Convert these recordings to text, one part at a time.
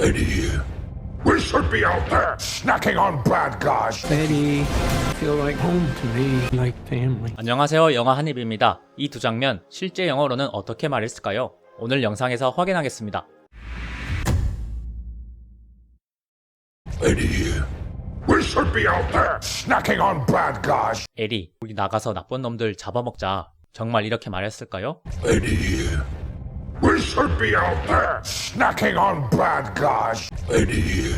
Eddie, we should be out there snacking on bad guys. Eddie, feel like home to me, like family. 안녕하세요. 영화 한입입니다. 이 두 장면 실제 영어로는 어떻게 말했을까요? 오늘 영상에서 확인하겠습니다. Eddie, we should be out there snacking on bad guys. 에리, 우리 나가서 나쁜 놈들 잡아먹자. 정말 이렇게 말했을까요? Eddie, we should be out there snacking on bad guys. Eddie,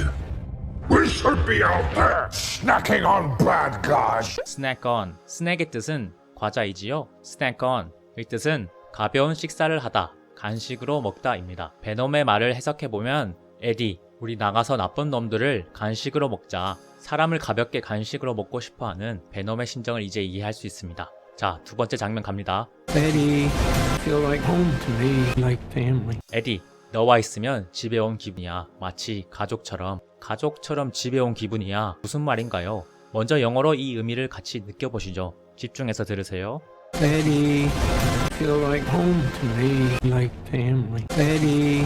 we should be out there snacking on bad guys. snack on, snack의 뜻은 과자이지요. snack on의 뜻은 가벼운 식사를 하다, 간식으로 먹다입니다. 베놈의 말을 해석해보면 에디, 우리 나가서 나쁜 놈들을 간식으로 먹자. 사람을 가볍게 간식으로 먹고 싶어하는 베놈의 심정을 이제 이해할 수 있습니다. 자, 두 번째 장면 갑니다. Eddie, feel like home to me, like family. 에디, 너와 있으면 집에 온 기분이야. 마치 가족처럼. 가족처럼 집에 온 기분이야. 무슨 말인가요? 먼저 영어로 이 의미를 같이 느껴보시죠. 집중해서 들으세요. Eddie, feel like home to me, like family. Eddie,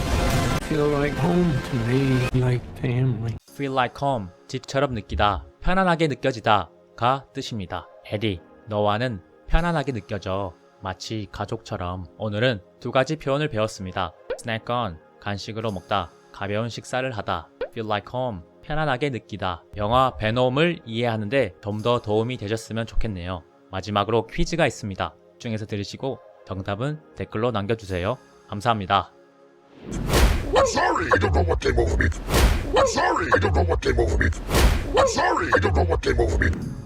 feel like home to me, like family. feel like home, 집처럼 느끼다, 편안하게 느껴지다가 뜻입니다. 에디, 너와는 편안하게 느껴져. 마치 가족처럼. 오늘은 두 가지 표현을 배웠습니다. snack on, 간식으로 먹다, 가벼운 식사를 하다. feel like home, 편안하게 느끼다. 영화 베놈을 이해하는데 좀 더 도움이 되셨으면 좋겠네요. 마지막으로 퀴즈가 있습니다. 집중해서 들으시고 정답은 댓글로 남겨주세요. 감사합니다. I'm sorry, I don't know what came over me. I'm sorry, I don't know what came over me. I'm sorry, I don't know what came over me.